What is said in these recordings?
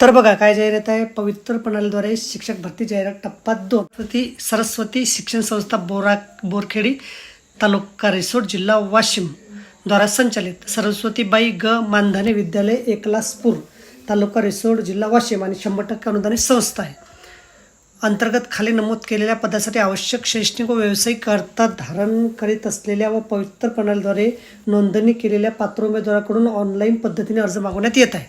तर बघा काय जाहिरात आहे? पवित्र प्रणालीद्वारे शिक्षक भरती जाहिरात टप्पा दोन. ती सरस्वती शिक्षण संस्था बोरा बोरखेडी तालुका रिसोड जिल्हा वाशिम द्वारा संचालित. सरस्वतीबाई ग. मानधने विद्यालय एकलासपूर तालुका रिसोड जिल्हा वाशिम आणि शंभर टक्के अनुदानित संस्था आहे. अंतर्गत खाली नमूद केलेल्या पदासाठी आवश्यक शैक्षणिक व व्यावसायिक करता धारण करीत असलेल्या व पवित्र प्रणालीद्वारे नोंदणी केलेल्या पात्र उमेदवाराकडून ऑनलाईन पद्धतीने अर्ज मागवण्यात येत आहे.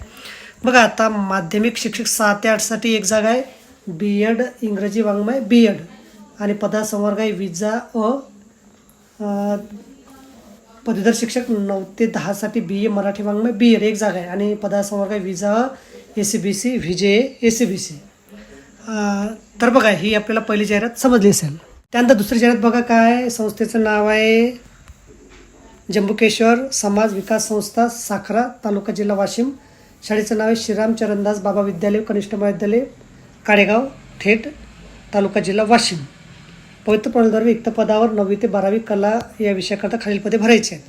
बघा आता माध्यमिक शिक्षक सहा ते आठसाठी एक जागा आहे. बी एड इंग्रजी वाङ्मय बी एड आणि पदासंवर्ग आहे विजा अ पदवीधर शिक्षक नऊ ते दहासाठी बी ए मराठी वाङ्मय बी एड एक जागा आहे. आणि पदासंवर्ग आहे VJ A C B C VJ A C B C तर बघा ही आपल्याला पहिली जाहिरात समजली असेल. त्यानंतर दुसरी जाहिरात बघा काय? संस्थेचं नाव आहे जंबुकेश्वर समाज विकास संस्था साखरा तालुका जिल्हा वाशिम. शाळेचं नाव आहे श्रीराम चरणदास बाबा विद्यालय कनिष्ठ महाविद्यालय काडेगाव थेट तालुका जिल्हा वाशिम. पवित्र प्रणालीद्वारे रिक्त पदावर नववी ते बारावी कला या विषयाकरता खालील पदे भरायची आहेत.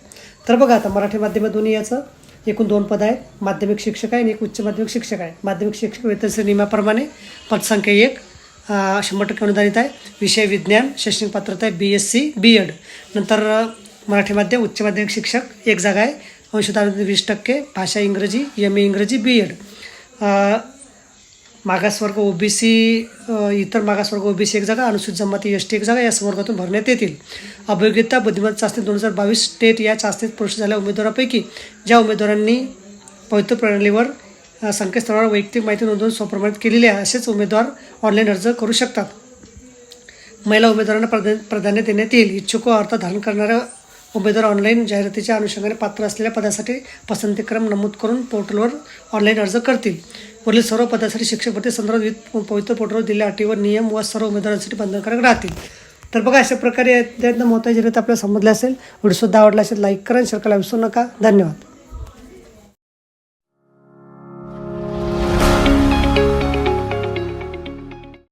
तर बघा आता मराठी माध्यमातून याचं एकूण दोन पद आहेत. माध्यमिक शिक्षक आहे आणि एक उच्च माध्यमिक शिक्षक आहे. माध्यमिक शिक्षक वेतन नियमाप्रमाणे पदसंख्या एक शंभर टक्के अनुदानित आहे. विषय विज्ञान शैक्षणिक पात्रता आहे B S C B Ed नंतर मराठी माध्यम उच्च माध्यमिक शिक्षक एक जागा आहे. अंशतः वीस टक्के भाषा इंग्रजी एम ए इंग्रजी बी एड मागासवर्ग ओबीसी इतर मागासवर्ग ओबीसी एक जागा अनुसूचित जमाती एस टी एक जागा या संवर्गातून भरण्यात येतील. अभियोग्यता बुद्धिमत्ता चाचणी दोन हजार बावीस स्टेट या चाचणीत पुरुष झालेल्या उमेदवारापैकी ज्या उमेदवारांनी पवित्र प्रणालीवर संकेतस्थळावर वैयक्तिक माहिती नोंदवून स्वप्रमाणित केलेली आहे असेच उमेदवार ऑनलाईन अर्ज करू शकतात. महिला उमेदवारांना प्रधा प्राधान्य देण्यात येईल. इच्छुक अर्थ धारण करणाऱ्या उमेदवार ऑनलाईन जाहिरातीच्या अनुषंगाने पात्र असलेल्या पदासाठी पसंतीक्रम नमूद करून पोर्टलवर ऑनलाईन अर्ज करतील. वरील सर्व पदासाठी शिक्षक भरती संदर्भात विविध पवित्र पोर्टलवर दिलेल्या अटी व नियम व सर्व उमेदवारांसाठी बंधनकारक राहतील. तर बघा अशा प्रकारे त्यातनं महत्त्वाची जाहिरात आपल्याला समजले असेल. व्हिडिओसुद्धा आवडला असेल लाईक करा आणि शेअर करायला विसरू नका. धन्यवाद.